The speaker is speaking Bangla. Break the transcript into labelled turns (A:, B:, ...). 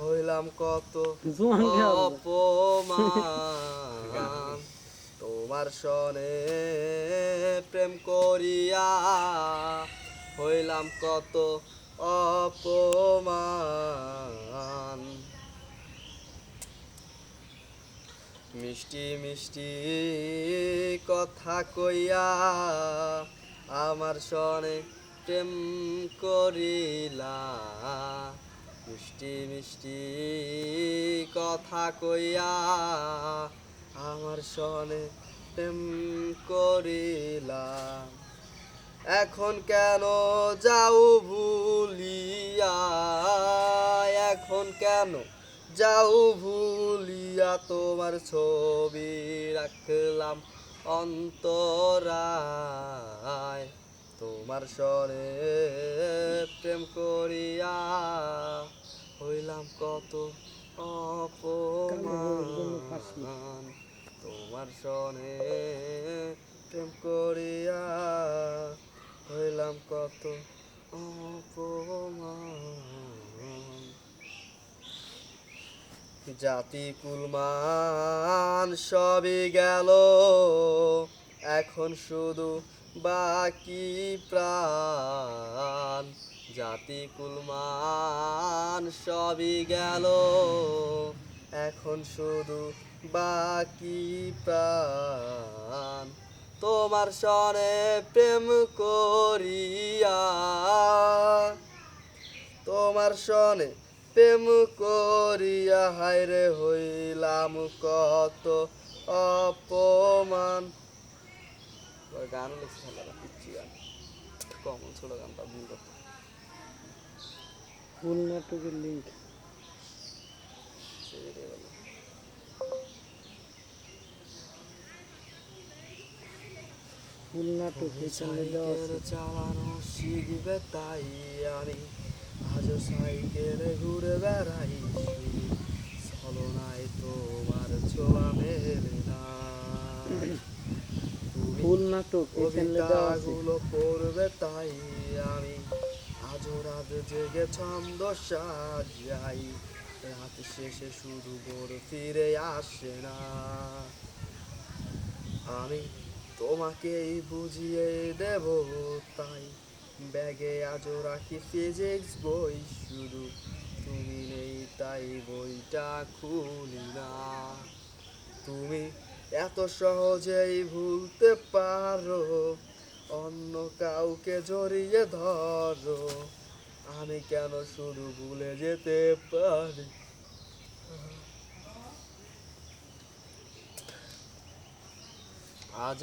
A: হইলাম কত। অপমান। তোমার সনে প্রেম করিয়া হইলাম কত অপমান। মিষ্টি মিষ্টি কথা কইয়া আমার সনে প্রেম করিলা। মিষ্টি মিষ্টি কথা কইয়া আমার সনে প্রেম করিলাম এখন কেন যাও ভুলিয়া? এখন কেন যাও ভুলিয়া? তোমার ছবি রাখলাম অন্তরায়। তোমার স্বরে প্রেম করিয়া হইলাম কত অপমান। তোমার সনে প্রেম করিয়া হইলাম কত অপমান। জাতি কুলমান সবই গেল, এখন শুধু বাকি প্রাণ। জাতি কুলমান সবই গেল। এখন শুধু বাকি প্রাণ। তোমার সনে প্রেম করিয়া। তোমার সনে প্রেম করিয়া হায়রে হইলাম কত অপমান। গান লিখছে কমন ছোট গানটা ভুল করতো।
B: ফুল নাটকের লিঙ্ক। ফুল নাটক
A: সাইকেল চালানো শিখবে তাই আমি। আজও সাইকেলে ঘুরে বেড়াই ছলনায় তোমার ছোঁয়া মেলে না।
B: ফুল নাটক
A: পড়বে তাই আমি। জেগে ছন্দ সাজাই রাত শেষে শুধু ভোর ফিরে আসে না। আমি তোমাকেই বুঝিয়ে দেব তাই, ব্যাগে আজও রাখি ফিজিক্স বই, শুধু তুমি নেই তাই বইটা খুলি না। তুমি এত সহজেই ভুলতে পারো, অন্য কাউকে জড়িয়ে ধরো আমি কেন শুধু ভুলে যেতে পারি? আজ